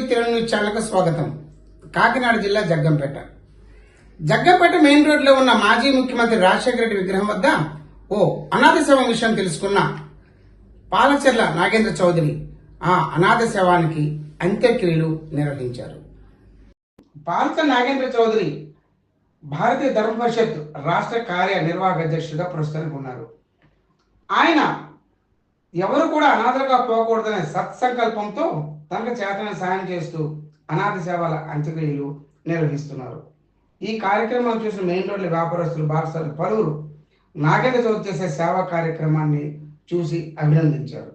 ఛానల్కు స్వాగతం. కాకినాడ జిల్లా జగ్గంపేట. జగ్గంపేట మెయిన్ రోడ్లో ఉన్న మాజీ ముఖ్యమంత్రి రాజశేఖర రెడ్డి విగ్రహం వద్ద ఓ అనాథ శవం విషయం తెలుసుకున్న పాలచెర్ల నాగేంద్ర చౌదరి ఆ అనాథ శవానికి అంత్యక్రియలు నిర్వహించారు. పాలచెర్ల నాగేంద్ర చౌదరి భారతీయ ధర్మ పరిషత్ రాష్ట్ర కార్యనిర్వాహక అధ్యక్షుడిగా ప్రస్తుతానికి ఉన్నారు. ఆయన ఎవరు కూడా అనాథలుగా పోకూడదనే సత్సంకల్పంతో తనకు చేతన సాయం చేస్తూ అనాథ సేవల అంత్యక్రియలు నిర్వహిస్తున్నారు. ఈ కార్యక్రమం చూసిన మెయిన్ రోడ్ల వ్యాపారస్తులు భాగస్వాములు పలువురు నాగేంద్ర చవితి చేసే సేవా కార్యక్రమాన్ని చూసి అభినందించారు.